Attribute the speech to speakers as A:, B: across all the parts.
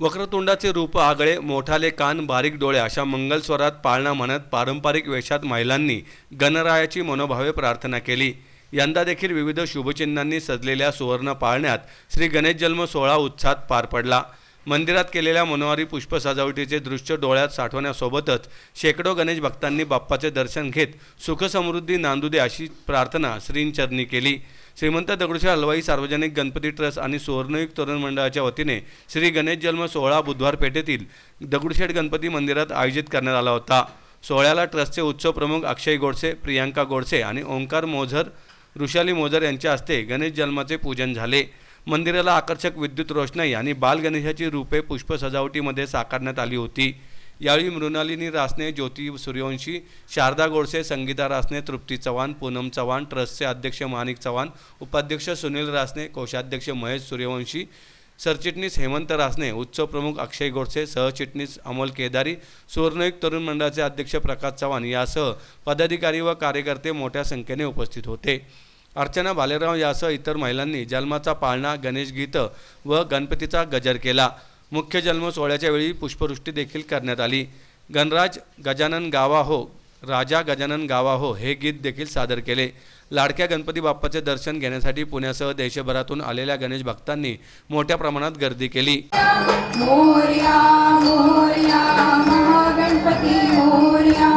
A: वक्रतुंडाचे रूप आगळे मोठाले कान बारीक डोळे अशा मंगलस्वरात पाळणा म्हणत पारंपरिक वेशात महिलांनी गणरायाची मनोभावे प्रार्थना केली. यंदा देखील विविध शुभचिन्हांनी सजलेल्या सुवर्ण पाळण्यात श्री गणेश जन्म सोहळा उत्साहात पार पडला. मंदिरात केलेल्या मनोहारी पुष्प सजावटीचे दृश्य डोळ्यात साठवण्यासोबतच शेकडो गणेश भक्तांनी बाप्पाचे दर्शन घेत सुखसमृद्धी नांदू दे अशी प्रार्थना श्रींचरणी केली. श्रीमंत दगडूशेठ हलवाई सार्वजनिक गणपती ट्रस्ट आणि सुवर्णयुग तरुण मंडळाच्या वतीने श्री गणेश जन्म सोहळा बुधवार पेठेतील दगडूशेठ गणपती मंदिरात आयोजित करण्यात आला होता. सोहळ्याला ट्रस्टचे उत्सव प्रमुख अक्षय गोडसे प्रियांका गोडसे आणि ओंकार मोझर ऋषाली मोझर यांच्या हस्ते गणेश जन्माचे पूजन झाले. मंदिराला आकर्षक विद्युत रोषणाई आणि बाल गणेशाची रूपे पुष्प सजावटीमध्ये साकारण्यात आली होती. यावेळी मृणालिनी रासने ज्योती सूर्यवंशी शारदा गोडसे संगीता रासने तृप्ती चव्हाण पूनम चव्हाण ट्रस्टचे अध्यक्ष माणिक चव्हाण उपाध्यक्ष सुनील रासने कोषाध्यक्ष महेश सूर्यवंशी सरचिटणीस हेमंत रासने उत्सव प्रमुख अक्षय गोडसे सहचिटणीस अमोल केदारी सुवर्णयुग तरुण मंडळाचे अध्यक्ष प्रकाश चव्हाण यासह पदाधिकारी व कार्यकर्ते मोठ्या संख्येने उपस्थित होते. अर्चना भालेराव यासह इतर महिलांनी जन्माचा पाळणा गणेश गीतं व गणपतीचा गजर केला. मुख्य जन्म सोहळ्याच्या वेळी पुष्पवृष्टी देखील करण्यात आली. गणराज गजानन गावा हो राजा गजानन गावा हो हे गीत देखील सादर केले. लाडक्या गणपती बाप्पाचे दर्शन घेण्यासाठी पुण्यासह देशभरातून आलेल्या गणेश भक्तांनी मोठ्या प्रमाणात गर्दी केली.
B: मोर्या मोर्या मोर्या.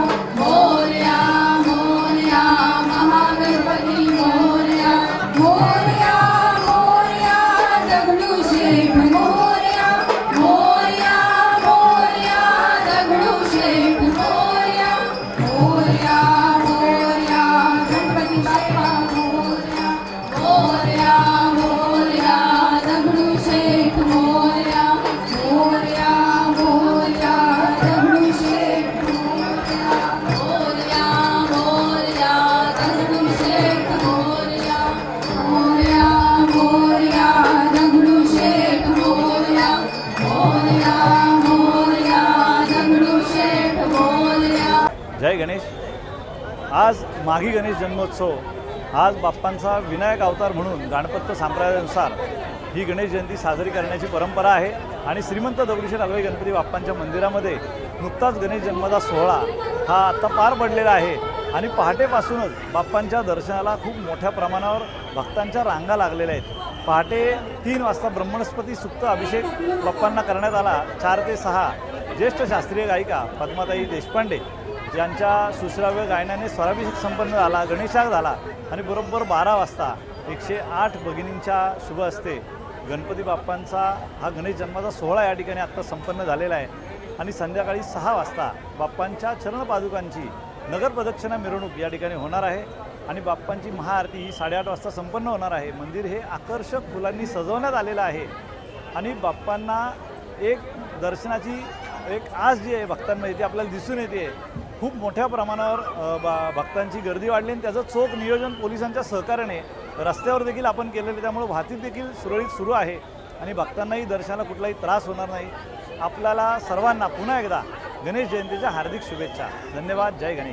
C: गणेश. आज माघी गणेश जन्मोत्सव. आज बाप्पांचा विनायक अवतार म्हणून गणपत्य संप्रदायानुसार ही गणेश जयंती साजरी करण्याची परंपरा आहे आणि श्रीमंत दगडूशेठ हलवाई गणपती बाप्पांच्या मंदिरामध्ये नुकताच गणेश जन्माचा सोहळा हा आत्ता पार पडलेला आहे आणि पहाटेपासूनच बाप्पांच्या दर्शनाला खूप मोठ्या प्रमाणावर भक्तांच्या रांगा लागलेल्या आहेत. पहाटे तीन वाजता ब्रह्मणस्पती सुप्त अभिषेक बाप्पांना करण्यात आला. चार ते सहा ज्येष्ठ शास्त्रीय गायिका पद्माताई देशपांडे ज्यांच्या सुश्राव्य गायनाने स्वराभिषेक संपन्न झाला गणेशाग झाला आणि बरोबर बारा वाजता एकशे आठ भगिनींच्या शुभ असते गणपती बाप्पांचा हा गणेश जन्माचा सोहळा या ठिकाणी आत्ता संपन्न झालेला आहे. आणि संध्याकाळी सहा वाजता बाप्पांच्या चरणपादुकांची नगर प्रदक्षिणा मिरवणूक या ठिकाणी होणार आहे आणि बाप्पांची महाआरती ही साडेआठ वाजता संपन्न होणार आहे. मंदिर हे आकर्षक फुलांनी सजवण्यात आलेलं आहे आणि बाप्पांना एक दर्शनाची एक आस जी आहे भक्तांमध्ये ती आपल्याला दिसून येते. खूप मोठ्या प्रमाणावर बा भक्तांची गर्दी वाढली आणि त्याचं चोख नियोजन पोलिसांच्या सहकार्याने रस्त्यावर देखील आपण केलेलं त्यामुळे वाहतूक देखील सुरळीत सुरू आहे आणि भक्तांनाही दर्शनाला कुठलाही त्रास होणार नाही. आपल्याला सर्वांना पुन्हा एकदा गणेश जयंतीच्या हार्दिक शुभेच्छा. धन्यवाद. जय गणेश.